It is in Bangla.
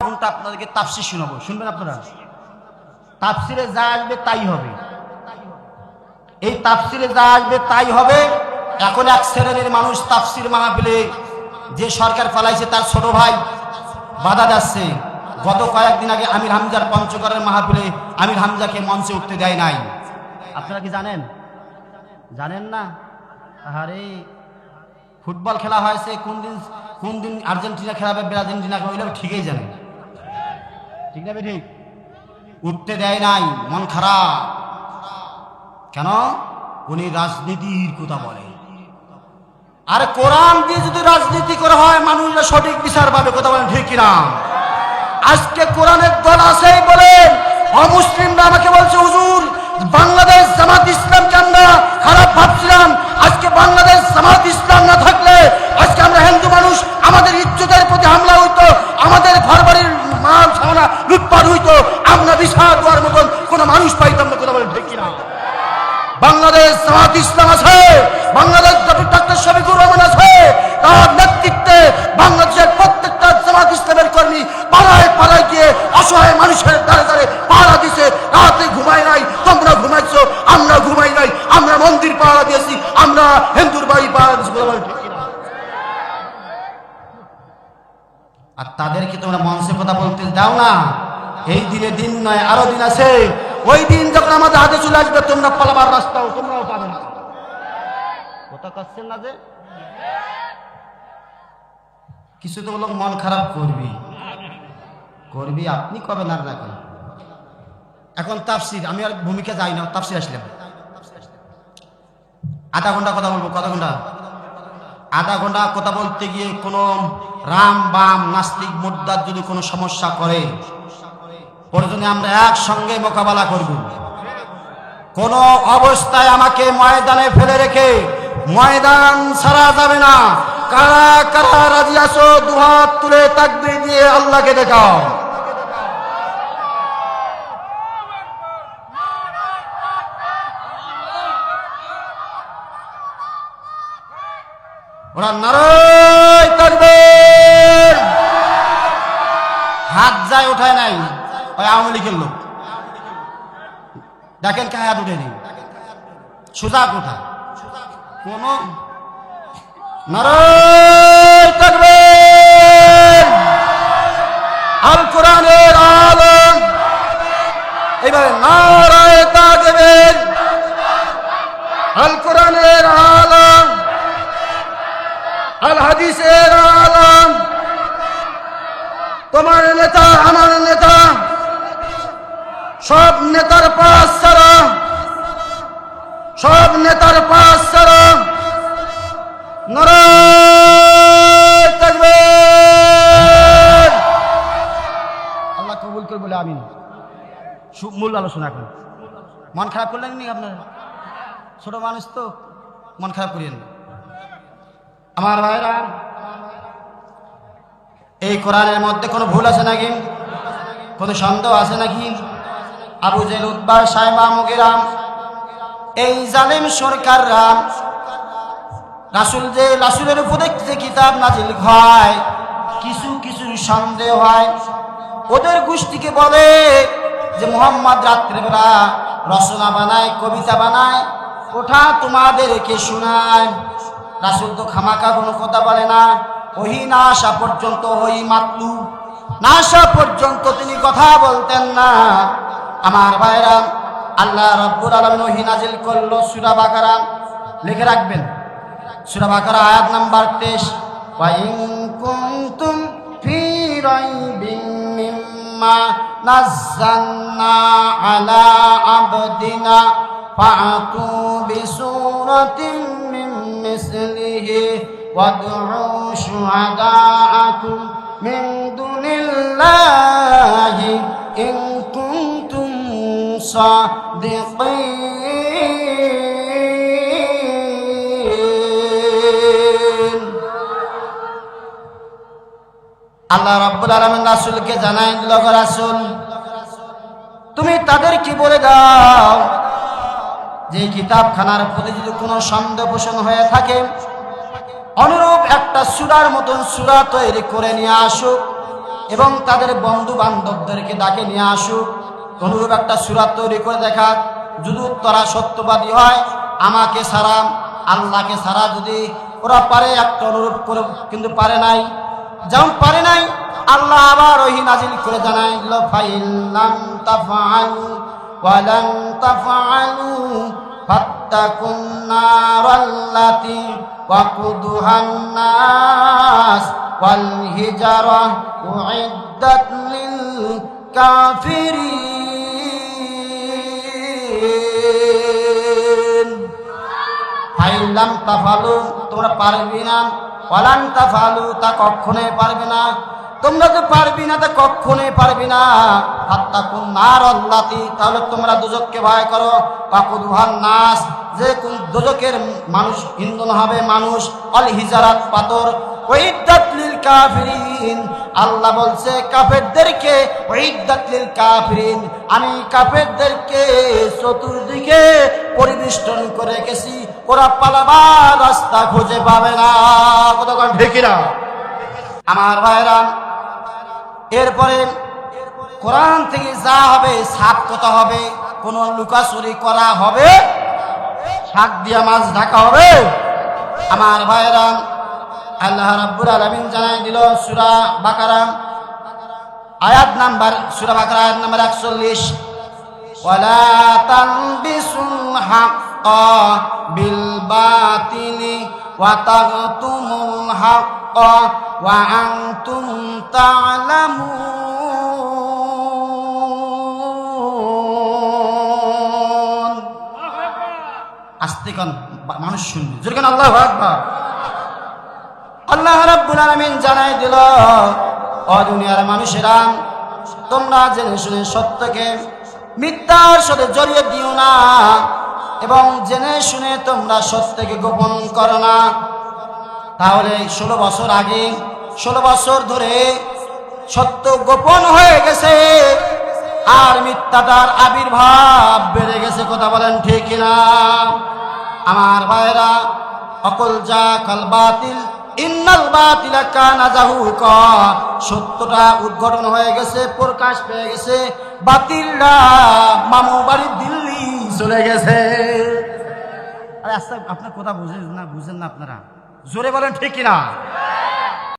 ঘণ্টা আপনাদেরকে তাফসির শোনাবো। শুনবেন আপনারা? তাফসিরে যা আসবে তাই হবে। এই তাফসিরে যা আসবে তাই হবে। এখন এক শ্রেণির মানুষ তাফসির মাহফিলে যে সরকার পালাইছে তার ছোট ভাই বাধা যাচ্ছে। গত কয়েকদিন আগে আমির হামজার পঞ্চগড়ের মাহফিলে আমির হামজাকে মঞ্চে উঠতে দেয় নাই। আপনারা কি জানেন? জানেন না? আরে ফুটবল খেলা হয়েছে, কোন দিন কোন দিন আর্জেন্টিনা খেলাবে ব্রাজিন্টিনা খেলাবে ঠিকই জানেন। ঠিক না ঠিক উঠতে দেয় নাই, মন খারাপ। কেন? উনি রাজনীতির কথা বলে আর কোরআন দিয়ে যদি রাজনীতি করা হয়, মানুষরা সঠিক বিচার পাবে, কথা বলেন ঠিক কিনা? আজকে কোরআনের দল আছে বলেন, অমুসলিমরা আমাকে বলছে, হুজুর, বাংলাদেশ জামাত ইসলামকে আমরা খারাপ ভাবছিলাম। আজকে বাংলাদেশ জামাত ইসলাম না থাকলে আজকে আমরা হিন্দু মানুষ আমাদের ইজ্জতের প্রতি হামলা হইতো আমাদের ঘর বাড়ির মাল সামনা লুটপাট হইতো, আমরা বিশাল দেওয়ার মতন কোনো মানুষ পাইতাম না, কথা বলেন ঠিক কিনা বাংলাদেশ জামাত ইসলাম আছে, বাংলাদেশ ডক্টর শফিকুর রহমান আছে, তার নেতৃত্বে বাংলাদেশের প্রত্যেকটা জামাত ইসলামের কর্মী পাড়ায় পাড়ায় গিয়ে অসহায় মানুষের দ্বারে দ্বারে পাড়া দিছে, রাতে ঘুমায় নাই, তোমরা ঘুমাইছো, আমরা ঘুমাই নাই, আমরা মন্দির পাড়া দিয়েছি, আমরা হিন্দুর বাড়ি পাড়া দিয়েছি? আর তাদেরকে তোমরা মঞ্চে কথা বলতে দাও না এই দিনে দিন নয়, আরও দিন আছে। ওই দিন যখন আমাদের হাতে চলে আসবে, তোমরা পালাবার রাস্তাও তোমরাও পাবে না। কথা কাচ্ছেন না যে? কিছু তো লোক মন খারাপ করবি। করবি, আপনি কবে না রাখেন? এখন তাফসির, আমি আর ভূমিকা যাই না, তাফসির আসলাম। আধা ঘণ্টা কথা বলব, কত ঘণ্টা? আধা ঘণ্টা কথা বলতে গিয়ে কোনো রাম বাম নাস্তিক মুদ্রার যদি কোনো সমস্যা করে প্রয়োজনে আমরা একসঙ্গে মোকাবেলা করব। কোন অবস্থায় আমাকে ময়দানে ফেলে রেখে ময়দান ছাড়া যাবে না। কারা কারা রাজি আসো দুহাত তুলে তাকবি দিয়ে আল্লাহকে দেখাও। ওরা নারায় তাকবীর। হাত যায়, ওঠায় নাই। ওই আওয়ামী লীগের লোক। দেখেন কে হাত উঠে কোঠা কোন আল কোরআনের নারায় তাকবীর। মূল আলোচনা এখন মন খারাপ করলেন নি আপনার? ছোট মানুষ তো, মন খারাপ করিয়েন আমার ভাইরা, এই কোরআনের মধ্যে কোনো ভুল আছে নাকি? কোনো সন্দেহ আছে নাকি? আবু জেল উদ্বার সাহেবা মুগিরাম, এই জালিম সরকার রাম রাসুল যে রাসুলের উপরে যে কিতাব নাজিল হয়, কিছু কিছু সন্দেহ হয়, ওদের গোষ্ঠীকে বলে যে মোহাম্মদ রাত্রেবেলা রচনা বানায়, কবিতা বানায়, ওঠা তোমাদেরকে শোনায়। রাসুল তো খামাকা কোনো কথা বলে না। ওহি না আসা পর্যন্ত ওই মাতলু। না আসা পর্যন্ত তিনি কথা বলতেন না। আমার ভাইরা, আল্লাহ রব্বুর আলম ওহি নাজিল করল সুরা বাকারা। লিখে রাখবেন। সুরা বাকারা আয়াত নাম্বার তেইশ। ওয়াইন কুনতুম ফি রাইবিন মিম্মা নাযালনা আলা আবদিনা ফাআতু বিসূরাতিন মিন মিসলিহি ওয়াদউ শুহাদাআকুম মিন দুনিল্লাহি ইন কুনতুম সাদিকিন আল্লাহ রাব্বুল আলামিন রাসূলকে জানাই দিল রাসুল, তুমি তাদের কি বলে দাও যে কিতাবখানার প্রতি যদি কোনো সন্দেহ পোষণ হয়ে থাকে, অনুরূপ একটা সুরার মতন সুরা তৈরি করে নিয়ে আসুক এবং তাদের বন্ধু বান্ধবদেরকে ডাকে নিয়ে আসুক। অনুরূপ একটা সুরা তৈরি করে দেখা, যদি তারা সত্যবাদী হয়, আমাকে সারা আল্লাহকে সারা যদি ওরা পারে, একটা অনুরূপ করে কিন্তু পারে নাই যেমন পারে নাই। আল্লাহ আবার ওহি নাজিল করে জানাই দিল ফাইল্লাম তাফআলু ওয়ালান তাফআলু ফাত্তাকুন নারাল্লাতি ওয়াকুদুহান নাস ওয়াল হিজারা উইদ্দাত লিল কাফিরিন। তোমরা পারবি না। ওয়ালান তাফালু, তা কখনোই পারবে না। তোমরা তো পারবি না, তা কখনোই পারবি না। ফাত্তাকুন নার আল্লাতি তাহলে তোমরা দুজককে ভয় করো। পাকুদুহান নাস, যে কোন দুজকের মানুষ ইন্ধন হবে, মানুষ অল হিজারাত পাথর। ওইদাত লিল কাফিরিন, আল্লাহ বলছে, কাফেরদেরকে ওইদাত লিল কাফিরিন, আমি কাফেরদেরকে চতুর্দিকে পরিবেষ্টন করে রেখেছি। ওরা পালাবার রাস্তা খুঁজে পাবে না। কতক্ষণ ঢেকিরা আমার ভাইরা, এরপরে কোরআন থেকে যা হবে সাপ কথা হবে, কোন লুকাচুরি করা হবে? শাক দিয়া মাছ ঢাকা হবে? আমার ভাইরা, আল্লাহ রাব্বুল আলামিন জানাই দিল সূরা বাকারা। আয়াত নাম্বার, সূরা বাকারা আয়াত নাম্বার 41 ওয়ালা তালবিসুল হাক্কা বিল বাতিলি ওয়া তাগতুমুল হাক্কা ওয়া আনতুম তা'লামুন আস্তে কান মানুষ শুনবে। জোরে কান আল্লাহু আকবার? আল্লাহ রাব্বুল আলামিন জানাই দিল, ও দুনিয়ার মানুষেরা, তোমরা জেনে শুনে সত্যকে মিথ্যার সাথে জড়িয়ে দিও না। এবং জেনে শুনে তোমরা সত্যকে গোপন করো না। তাহলে ষোলো বছর আগে, ষোলো বছর ধরে সত্য গোপন হয়ে গেছে আর মিথ্যাটার আবির্ভাব বেড়ে গেছে, কথা বলেন ঠিক না আমার ভাইরা অকল যা কাল বাতিল, ইন্নাল বাতিলা কানা জাহুকা, সত্যটা উদ্ঘটন হয়ে গেছে, প্রকাশ পেয়ে গেছে। বাতিলরা মামু বাড়ি দিল্লি চলে গেছে। আরে আপনার কথা বুঝেন না বুঝেন না আপনারা। জোরে বলেন ঠিক কিনা?